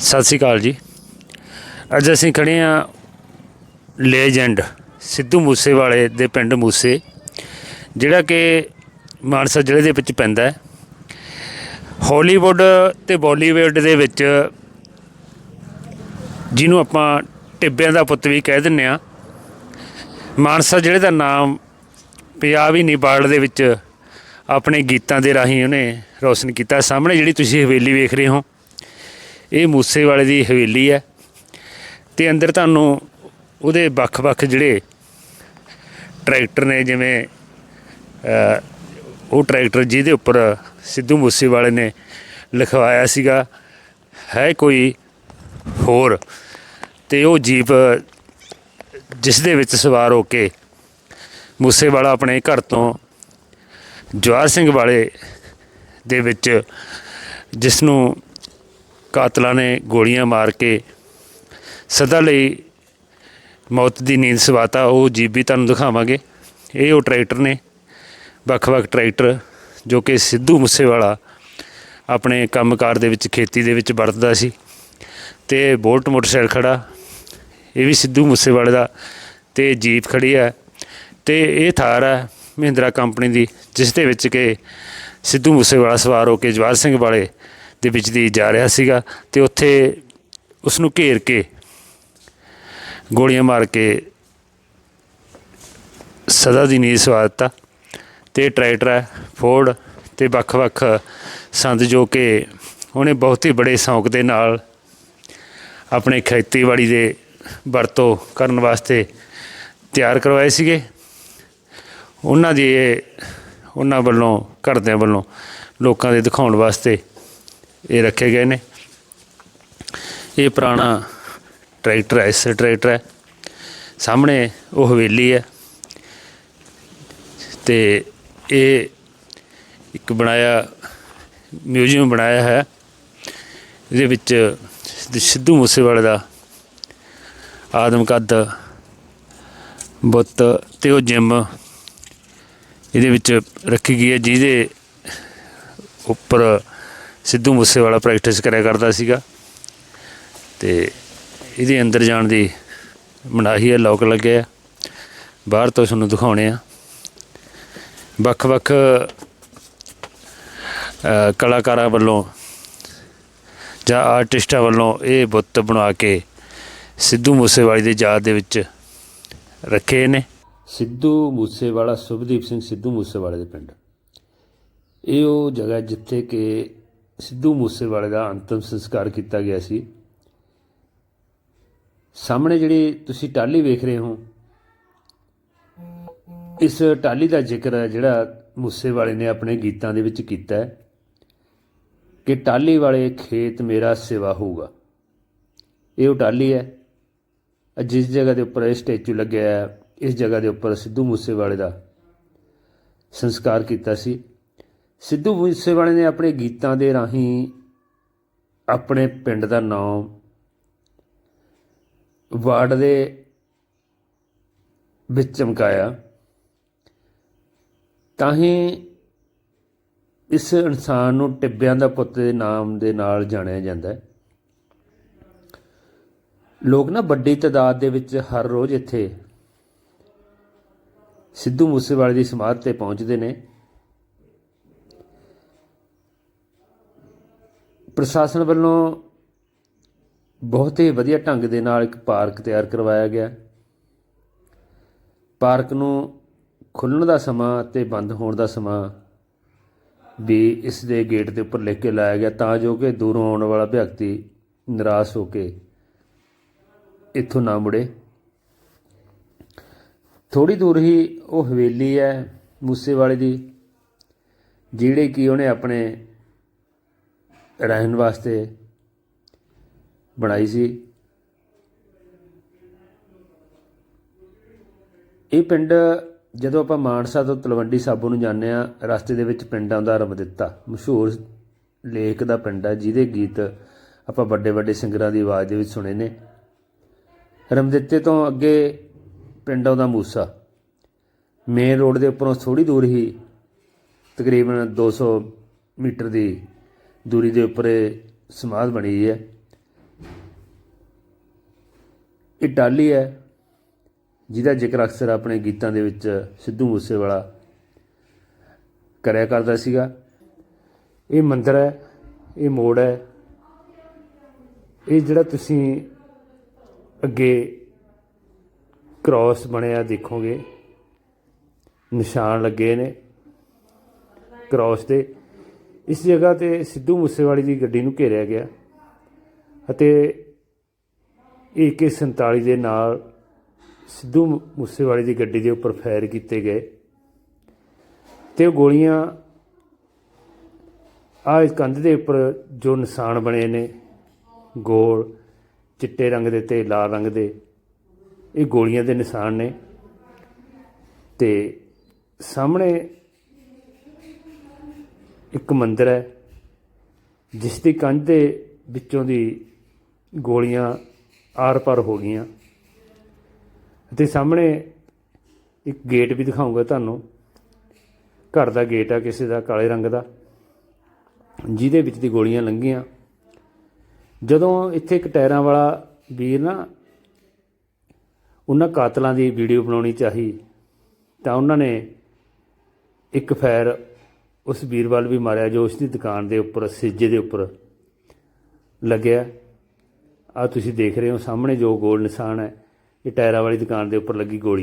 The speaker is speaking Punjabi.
ਸਤਿ ਸ਼੍ਰੀ ਅਕਾਲ ਜੀ। ਅੱਜ ਅਸੀਂ ਖੜੇ ਆ ਲੈਜੈਂਡ ਸਿੱਧੂ ਮੂਸੇਵਾਲੇ ਦੇ ਪਿੰਡ ਮੂਸੇ, ਜਿਹੜਾ ਕਿ ਮਾਨਸਾ ਜ਼ਿਲ੍ਹੇ ਦੇ ਵਿੱਚ ਪੈਂਦਾ ਹੈ। ਹਾਲੀਵੁੱਡ ਤੇ ਬਾਲੀਵੁੱਡ ਦੇ ਵਿੱਚ ਜਿਹਨੂੰ ਆਪਾਂ ਟਿੱਬਿਆਂ ਦਾ ਪੁੱਤ ਵੀ ਕਹਿ ਦਿੰਨੇ ਆ ਮਾਨਸਾ ਜ਼ਿਲ੍ਹੇ ਦਾ ਨਾਮ ਪੰਜਾਬ ਹੀ ਨਹੀਂ ਵਰਲਡ ਦੇ ਵਿੱਚ ਆਪਣੇ ਗੀਤਾਂ ਦੇ ਰਾਹੀਂ ਉਹਨੇ ਰੌਸ਼ਨ ਕੀਤਾ। ਸਾਹਮਣੇ ਜਿਹੜੀ ਤੁਸੀਂ ਹਵੇਲੀ ਵੇਖ ਰਹੇ ਹੋ ਇਹ ਮੂਸੇਵਾਲੇ ਦੀ ਹਵੇਲੀ ਹੈ ਤੇ ਅੰਦਰ ਤੁਹਾਨੂੰ ਉਹਦੇ ਵੱਖ-ਵੱਖ ਜਿਹੜੇ ਟਰੈਕਟਰ ਨੇ ਜਿਵੇਂ ਉਹ ਟਰੈਕਟਰ ਜਿਹਦੇ ਉੱਪਰ ਸਿੱਧੂ ਮੂਸੇਵਾਲੇ ਨੇ ਲਿਖਵਾਇਆ ਸੀਗਾ, ਹੈ ਕੋਈ ਹੋਰ? ਤੇ ਉਹ ਜੀਪ ਜਿਸ ਦੇ ਵਿੱਚ ਸਵਾਰ ਹੋ ਕੇ ਮੂਸੇਵਾਲਾ ਆਪਣੇ ਘਰ ਤੋਂ ਜਵਾਰ ਸਿੰਘ ਵਾਲੇ ਦੇ ਵਿੱਚ, ਜਿਸ ਨੂੰ ਕਾਤਲਾਂ ਨੇ ਗੋਲੀਆਂ ਮਾਰ ਕੇ ਸਦਾ ਲਈ ਮੌਤ ਦੀ ਨੀਂਦ ਸਵਾਤਾ। ਉਹ ਜੀਪ ਵੀ ਤੁਹਾਨੂੰ ਦਿਖਾਵਾਂਗੇ। ਇਹ ਉਹ ਟਰੈਕਟਰ ਨੇ, ਵੱਖ-ਵੱਖ ਟਰੈਕਟਰ, ਜੋ ਕਿ ਸਿੱਧੂ ਮੂਸੇਵਾਲਾ ਆਪਣੇ ਕੰਮਕਾਰ ਦੇ ਵਿੱਚ, ਖੇਤੀ ਦੇ ਵਿੱਚ ਵਰਤਦਾ ਸੀ। ਤੇ ਬੋਲਟ ਮੋਟਰਸਾਈਕਲ ਖੜਾ। ਇਹ ਵੀ ਸਿੱਧੂ ਮੂਸੇਵਾਲੇ ਦਾ ਤੇ ਜੀਪ ਖੜੀ ਹੈ। ਤੇ ਇਹ ਥਾਰ ਹੈ ਮਹਿੰਦਰਾ ਕੰਪਨੀ ਦੀ, ਜਿਸ ਦੇ ਵਿੱਚ ਕਿ ਸਿੱਧੂ ਮੂਸੇਵਾਲਾ ਸਵਾਰ ਹੋ ਕੇ ਜਵਾਰ ਸਿੰਘ ਵਾਲੇ ਦੇ ਵਿੱਚ ਦੀ ਜਾ ਰਿਹਾ ਸੀਗਾ ਤੇ ਉੱਥੇ ਉਸ ਨੂੰ ਘੇਰ ਕੇ ਗੋਲੀਆਂ ਮਾਰ ਕੇ ਸਦਾ ਦੀ ਨੀਂਦ ਸਵਾ ਦਿੱਤਾ ਤੇ ਟਰੈਕਟਰ ਹੈ ਫੋਰਡ ਤੇ ਵੱਖ-ਵੱਖ ਸੰਦ ਜੋ ਕਿ ਉਹਨੇ ਬਹੁਤ ਹੀ ਬੜੇ ਸ਼ੌਂਕ ਦੇ ਨਾਲ ਆਪਣੇ ਖੇਤੀਬਾੜੀ ਦੇ ਵਰਤੋਂ ਕਰਨ ਵਾਸਤੇ ਤਿਆਰ ਕਰਵਾਏ ਸੀਗੇ। ਉਹਨਾਂ ਦੀ ਉਹਨਾਂ ਵੱਲੋਂ, ਘਰਦਿਆਂ ਵੱਲੋਂ ਲੋਕਾਂ ਦੇ ਦਿਖਾਉਣ ਵਾਸਤੇ ਇਹ ਰੱਖੇ ਗਏ ਨੇ। ਇਹ ਪੁਰਾਣਾ ਟਰੈਕਟਰ ਹੈ, ਇਸ ਟਰੈਕਟਰ ਹੈ। ਸਾਹਮਣੇ ਉਹ ਹਵੇਲੀ ਹੈ। ਤੇ ਇਹ ਇੱਕ ਬਣਾਇਆ, ਮਿਊਜ਼ੀਅਮ ਬਣਾਇਆ ਹੈ। ਇਹਦੇ ਵਿੱਚ ਸਿੱਧੂ ਮੂਸੇਵਾਲੇ ਦਾ ਆਦਮ ਕੱਦ ਬੁੱਤ ਤੇ ਉਹ ਜਿਮ ਇਹਦੇ ਵਿੱਚ ਰੱਖੀ ਗਈ ਹੈ, ਜਿਹਦੇ ਉੱਪਰ ਸਿੱਧੂ ਮੂਸੇਵਾਲਾ ਪ੍ਰੈਕਟਿਸ ਕਰਿਆ ਕਰਦਾ ਸੀਗਾ। ਤੇ ਇਹਦੇ ਅੰਦਰ ਜਾਣ ਦੀ ਮਨਾਹੀ ਹੈ ਲੋਕ ਲੱਗਿਆ ਹੈ। ਬਾਹਰ ਤੋਂ ਤੁਹਾਨੂੰ ਦਿਖਾਉਣੇ ਆ। ਵੱਖ-ਵੱਖ ਕਲਾਕਾਰਾਂ ਵੱਲੋਂ ਜਾਂ ਆਰਟਿਸਟਾਂ ਵੱਲੋਂ ਇਹ ਬੁੱਤ ਬਣਾ ਕੇ ਸਿੱਧੂ ਮੂਸੇਵਾਲੇ ਦੀ ਯਾਦ ਦੇ ਵਿੱਚ ਰੱਖੇ ਨੇ। ਸਿੱਧੂ ਮੂਸੇਵਾਲਾ, ਸੁਭਦੀਪ ਸਿੰਘ ਸਿੱਧੂ ਮੂਸੇਵਾਲੇ ਦੇ ਪਿੰਡ। ਇਹ ਉਹ ਜਗ੍ਹਾ ਜਿੱਥੇ ਕਿ ਸਿੱਧੂ ਮੂਸੇਵਾਲੇ ਦਾ ਅੰਤਮ ਸੰਸਕਾਰ ਕੀਤਾ ਗਿਆ ਸੀ। ਸਾਹਮਣੇ ਜਿਹੜੀ ਤੁਸੀਂ ਟਾਲੀ ਵੇਖ ਰਹੇ ਹੋ, ਇਸ ਟਾਲੀ ਦਾ ਜ਼ਿਕਰ ਹੈ ਜਿਹੜਾ ਮੂਸੇਵਾਲੇ ਨੇ ਆਪਣੇ ਗੀਤਾਂ ਦੇ ਵਿੱਚ ਕੀਤਾ ਹੈ ਕਿ ਟਾਲੀ ਵਾਲੇ ਖੇਤ ਮੇਰਾ ਸੇਵਾ ਹੋਊਗਾ। ਇਹ ਉਹ ਟਾਲੀ ਹੈ। ਜਿਸ ਜਗ੍ਹਾ ਦੇ ਉੱਪਰ ਇਹ ਸਟੈਚੂ ਲੱਗਿਆ ਹੈ, ਇਸ ਜਗ੍ਹਾ ਦੇ ਉੱਪਰ ਸਿੱਧੂ ਮੂਸੇਵਾਲੇ ਦਾ ਸੰਸਕਾਰ ਕੀਤਾ ਸੀ। ਸਿੱਧੂ ਮੂਸੇਵਾਲੇ ਨੇ ਆਪਣੇ ਗੀਤਾਂ ਦੇ ਰਾਹੀਂ ਆਪਣੇ ਪਿੰਡ ਦਾ ਨਾਮ ਵਾਰਡ ਦੇ ਵਿੱਚ ਚਮਕਾਇਆ। ਤਾਂ ਹੀ ਇਸ ਇਨਸਾਨ ਨੂੰ ਟਿੱਬਿਆਂ ਦਾ ਪੁੱਤ ਦੇ ਨਾਮ ਦੇ ਨਾਲ ਜਾਣਿਆ ਜਾਂਦਾ ਹੈ। ਲੋਕ ਨਾ ਵੱਡੀ ਤਾਦਾਦ ਦੇ ਵਿੱਚ ਹਰ ਰੋਜ਼ ਇੱਥੇ ਸਿੱਧੂ ਮੂਸੇਵਾਲੇ ਦੀ ਸਮਾਧ ਤੇ ਪਹੁੰਚਦੇ ਨੇ। ਪ੍ਰਸ਼ਾਸਨ ਵੱਲੋਂ ਬਹੁਤ ਹੀ ਵਧੀਆ ਢੰਗ ਦੇ ਨਾਲ ਇੱਕ ਪਾਰਕ ਤਿਆਰ ਕਰਵਾਇਆ ਗਿਆ। ਪਾਰਕ ਨੂੰ ਖੁੱਲਣ ਦਾ ਸਮਾਂ ਤੇ ਬੰਦ ਹੋਣ ਦਾ ਸਮਾਂ ਵੀ ਇਸ ਦੇ ਗੇਟ ਦੇ ਉੱਪਰ ਲਿਖ ਕੇ ਲਾਇਆ ਗਿਆ ਤਾਂ ਜੋ ਕਿ ਦੂਰੋਂ ਆਉਣ ਵਾਲਾ ਵਿਅਕਤੀ ਨਿਰਾਸ਼ ਹੋ ਕੇ ਇੱਥੋਂ ਨਾ ਮੁੜੇ। ਥੋੜੀ ਦੂਰ ਹੀ ਉਹ ਹਵੇਲੀ ਹੈ ਮੂਸੇਵਾਲੇ ਦੀ, ਜਿਹੜੇ ਕਿ ਉਹਨੇ ਆਪਣੇ ਰਹਿਣ ਵਾਸਤੇ ਬਣਾਈ ਸੀ। ਇਹ ਪਿੰਡ ਜਦੋਂ ਆਪਾਂ ਮਾਨਸਾ ਤੋਂ ਤਲਵੰਡੀ ਸਾਬੋ ਨੂੰ ਜਾਂਦੇ ਆ ਰਸਤੇ ਦੇ ਵਿੱਚ ਪਿੰਡ ਆਉਂਦਾ ਰਮਦਿੱਤਾ ਮਸ਼ਹੂਰ ਲੇਖ ਦਾ ਪਿੰਡ ਹੈ, ਜਿਹਦੇ ਗੀਤ ਆਪਾਂ ਵੱਡੇ ਵੱਡੇ ਸਿੰਗਰਾਂ ਦੀ ਆਵਾਜ਼ ਦੇ ਵਿੱਚ ਸੁਣੇ ਨੇ। ਰਮਦਿੱਤੇ ਤੋਂ ਅੱਗੇ ਪਿੰਡ ਆਉਂਦਾ ਮੂਸਾ। ਮੇਨ ਰੋਡ ਦੇ ਉੱਪਰੋਂ ਥੋੜੀ ਦੂਰ ਹੀ ਤਕਰੀਬਨ 200 ਮੀਟਰ ਦੀ ਦੂਰੀ ਦੇ ਉੱਪਰ ਸਮਾਧ ਬਣੀ ਹੈ। ਇਹ ਟਾਲੀ ਹੈ, ਜਿਹਦਾ ਜ਼ਿਕਰ ਅਕਸਰ ਆਪਣੇ ਗੀਤਾਂ ਦੇ ਵਿੱਚ ਸਿੱਧੂ ਮੂਸੇਵਾਲਾ ਕਰਿਆ ਕਰਦਾ ਸੀਗਾ। ਇਹ ਮੰਦਰ ਹੈ, ਇਹ ਮੋੜ ਹੈ। ਇਹ ਜਿਹੜਾ ਤੁਸੀਂ ਅੱਗੇ ਕ੍ਰਾਸ ਬਣਿਆ ਦੇਖੋਗੇ, ਨਿਸ਼ਾਨ ਲੱਗੇ ਨੇ ਕ੍ਰਾਸ ਦੇ। ਇਸ ਜਗ੍ਹਾ ਤੇ ਸਿੱਧੂ ਮੂਸੇਵਾਲੀ ਦੀ ਗੱਡੀ ਨੂੰ ਘੇਰਿਆ ਗਿਆ ਅਤੇ AK47 ਦੇ ਨਾਲ ਸਿੱਧੂ ਮੂਸੇਵਾਲੀ ਦੀ ਗੱਡੀ ਦੇ ਉੱਪਰ ਫਾਇਰ ਕੀਤੇ ਗਏ ਤੇ ਉਹ ਗੋਲੀਆਂ ਆਹ ਕੰਧ ਦੇ ਉੱਪਰ ਜੋ ਨਿਸ਼ਾਨ ਬਣੇ ਨੇ, ਗੋਲ, ਚਿੱਟੇ ਰੰਗ ਦੇ ਤੇ ਲਾਲ ਰੰਗ ਦੇ, ਇਹ ਗੋਲੀਆਂ ਦੇ ਨਿਸ਼ਾਨ ਨੇ ਤੇ ਸਾਹਮਣੇ ਇੱਕ ਮੰਦਿਰ ਹੈ, ਜਿਸ ਦੀ ਕੰਧ ਦੇ ਵਿੱਚੋਂ ਦੀ ਗੋਲੀਆਂ ਆਰ-ਪਾਰ ਹੋ ਗਈਆਂ। ਅਤੇ ਸਾਹਮਣੇ ਇੱਕ ਗੇਟ ਵੀ ਦਿਖਾਉਂਗਾ ਤੁਹਾਨੂੰ। ਘਰ ਦਾ ਗੇਟ ਆ, ਕਿਸੇ ਦਾ ਕਾਲੇ ਰੰਗ ਦਾ, ਜਿਹਦੇ ਵਿੱਚ ਦੀ ਗੋਲੀਆਂ ਲੰਘੀਆਂ। ਜਦੋਂ ਇੱਥੇ ਇੱਕ ਟਾਇਰਾਂ ਵਾਲਾ ਵੀਰ ਨਾ, ਉਹਨਾਂ ਕਾਤਲਾਂ ਦੀ ਵੀਡੀਓ ਬਣਾਉਣੀ ਚਾਹੀ, ਤਾਂ ਉਹਨਾਂ ਨੇ ਇੱਕ ਫੈਰ ਉਸ ਵੀਰਵਾਲ ਵੀ ਮਾਰਿਆ ਜੋ ਉਸ ਦੀ ਦੁਕਾਨ ਦੇ ਉੱਪਰ, ਸਿੱਜੇ ਦੇ ਉੱਪਰ ਲੱਗਿਆ। ਆ ਤੁਸੀਂ ਦੇਖ ਰਹੇ ਹੋ, ਸਾਹਮਣੇ ਜੋ ਗੋਲ ਨਿਸ਼ਾਨ ਹੈ, ਇਹ ਟਾਇਰਾਂ ਵਾਲੀ ਦੁਕਾਨ ਦੇ ਉੱਪਰ ਲੱਗੀ ਗੋਲੀ।